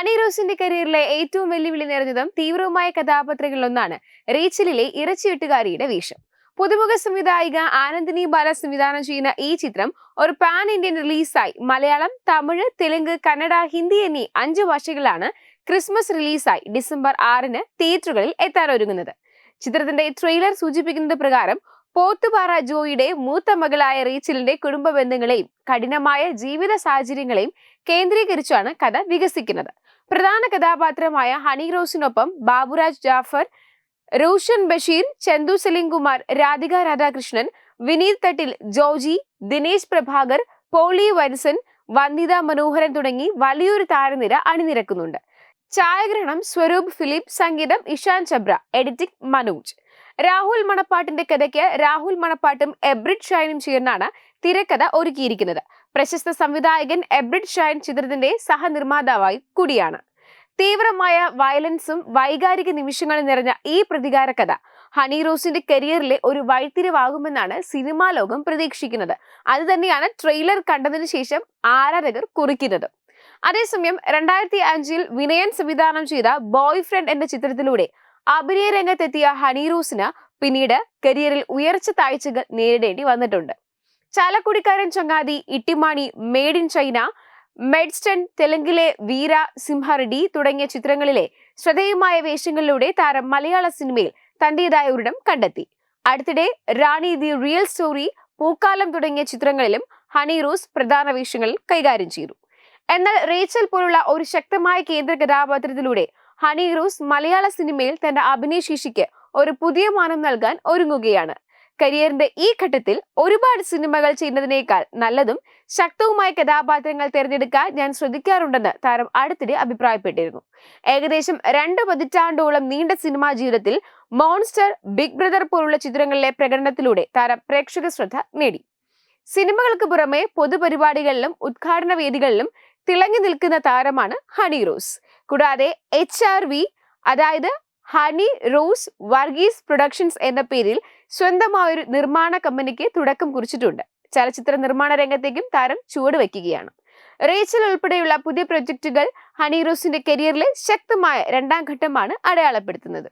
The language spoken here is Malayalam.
ഹണി റോസിന്റെ കരിയറിലെ ഏറ്റവും വെല്ലുവിളി നിറഞ്ഞതും തീവ്രവുമായ കഥാപാത്രങ്ങളിലൊന്നാണ് റീച്ചലിലെ ഇറച്ചിവെട്ടുകാരിയുടെ വേഷം. പുതുമുഖ സംവിധായിക ആനന്ദിനി ബാല സംവിധാനം ചെയ്യുന്ന ഈ ചിത്രം ഒരു പാൻ ഇന്ത്യൻ റിലീസായി മലയാളം തമിഴ് തെലുങ്ക് കന്നഡ ഹിന്ദി എന്നീ അഞ്ച് ഭാഷകളിലാണ് ക്രിസ്മസ് റിലീസായി ഡിസംബർ ആറിന് തിയേറ്ററുകളിൽ എത്താനൊരുങ്ങുന്നത്. ചിത്രത്തിന്റെ ട്രെയിലർ സൂചിപ്പിക്കുന്നത് പ്രകാരം പോത്തുപാറ ജോയിയുടെ മൂത്ത മകളായ റീച്ചലിന്റെ കുടുംബ ബന്ധങ്ങളെയും കഠിനമായ ജീവിത സാഹചര്യങ്ങളെയും കേന്ദ്രീകരിച്ചാണ് കഥ വികസിക്കുന്നത്. പ്രധാന കഥാപാത്രമായ ഹണി റോസിനൊപ്പം ബാബുരാജ് ജാഫർ റോഷൻ ബഷീർ ചന്തു സലീം കുമാർ രാധിക രാധാകൃഷ്ണൻ വിനീത് തട്ടിൽ ജോജി ദിനേശ് പ്രഭാകർ പോളി വൻസൻ വന്ദിത മനോഹരൻ തുടങ്ങി വലിയൊരു താരനിര അണിനിരക്കുന്നുണ്ട്. ഛായാഗ്രഹണം സ്വരൂപ് ഫിലിപ്പ് സംഗീതം ഇഷാൻ ചബ്ര എഡിറ്റിംഗ് മനോജ്. രാഹുൽ മണപ്പാട്ടിന്റെ കഥയ്ക്ക് രാഹുൽ മണപ്പാട്ടും എബ്രിഡ് ഷൈനും ചേർന്നാണ് തിരക്കഥ ഒരുക്കിയിരിക്കുന്നത്. പ്രശസ്ത സംവിധായകൻ എബ്രിഡ് ഷൈൻ ചിത്രത്തിന്റെ സഹനിർമ്മാതാവായി കൂടിയാണ്. തീവ്രമായ വയലൻസും വൈകാരിക നിമിഷങ്ങളും നിറഞ്ഞ ഈ പ്രതികാര കഥ ഹണി റോസിന്റെ കരിയറിലെ ഒരു വഴിത്തിരിവാകുമെന്നാണ് സിനിമാ ലോകം പ്രതീക്ഷിക്കുന്നത്. അത് തന്നെയാണ് ട്രെയിലർ കണ്ടതിന് ശേഷം ആരാധകർ കുറിക്കുന്നത്. അതേസമയം രണ്ടായിരത്തി അഞ്ചിൽ വിനയൻ സംവിധാനം ചെയ്ത ബോയ് ഫ്രണ്ട് എന്ന ചിത്രത്തിലൂടെ അഭിനയ രംഗത്തെത്തിയ ഹണി റോസിന് പിന്നീട് കരിയറിൽ ഉയർച്ച താഴ്ചകൾ നേരിടേണ്ടി വന്നിട്ടുണ്ട്. ചാലക്കുടിക്കാരൻ ചങ്ങാതി ഇട്ടിമാണി മെയ്ഡ് ഇൻ ചൈന മെഡ്സ്റ്റൺ തെലുങ്കിലെ വീര സിംഹറെഡ്ഡി തുടങ്ങിയ ചിത്രങ്ങളിലെ ശ്രദ്ധേയമായ വേഷങ്ങളിലൂടെ താരം മലയാള സിനിമയിൽ തന്റേതായ ഒരിടം കണ്ടെത്തി. അടുത്തിടെ റാണി ദി റിയൽ സ്റ്റോറി പൂക്കാലം തുടങ്ങിയ ചിത്രങ്ങളിലും ഹണി റോസ് പ്രധാന വേഷങ്ങളിൽ കൈകാര്യം ചെയ്തു. എന്നാൽ റേച്ചൽ പോലുള്ള ഒരു ശക്തമായ കേന്ദ്ര കഥാപാത്രത്തിലൂടെ ഹണി റോസ് മലയാള സിനിമയിൽ തന്റെ അഭിനയ അഭിനയശേഷിക്ക് ഒരു പുതിയ മാനം നൽകാൻ ഒരുങ്ങുകയാണ്. കരിയറിന്റെ ഈ ഘട്ടത്തിൽ ഒരുപാട് സിനിമകൾ ചെയ്യുന്നതിനേക്കാൾ നല്ലതും ശക്തവുമായ കഥാപാത്രങ്ങൾ തിരഞ്ഞെടുക്കാൻ ഞാൻ ശ്രദ്ധിക്കാറുണ്ടെന്ന് താരം അടുത്തിടെ അഭിപ്രായപ്പെട്ടിരുന്നു. ഏകദേശം രണ്ട് പതിറ്റാണ്ടോളം നീണ്ട സിനിമാ ജീവിതത്തിൽ മോൺസ്റ്റർ ബിഗ് ബ്രദർ പോലുള്ള ചിത്രങ്ങളിലെ പ്രകടനത്തിലൂടെ താരം പ്രേക്ഷക ശ്രദ്ധ നേടി. സിനിമകൾക്ക് പുറമെ പൊതുപരിപാടികളിലും ഉദ്ഘാടന വേദികളിലും തിളങ്ങി നിൽക്കുന്ന താരമാണ് ഹണി റോസ്. കൂടാതെ എച്ച് ആർ വി അതായത് ഹണി റോസ് വർഗീസ് പ്രൊഡക്ഷൻസ് എന്ന പേരിൽ സ്വന്തമായൊരു നിർമ്മാണ കമ്പനിക്ക് തുടക്കം കുറിച്ചിട്ടുണ്ട്. ചലച്ചിത്ര നിർമ്മാണ രംഗത്തേക്കും താരം ചുവട് വയ്ക്കുകയാണ്. റേച്ചൽ ഉൾപ്പെടെയുള്ള പുതിയ പ്രൊജക്ടുകൾ ഹണി റോസിന്റെ കരിയറിലെ ശക്തമായ രണ്ടാം ഘട്ടമാണ് അടയാളപ്പെടുത്തുന്നത്.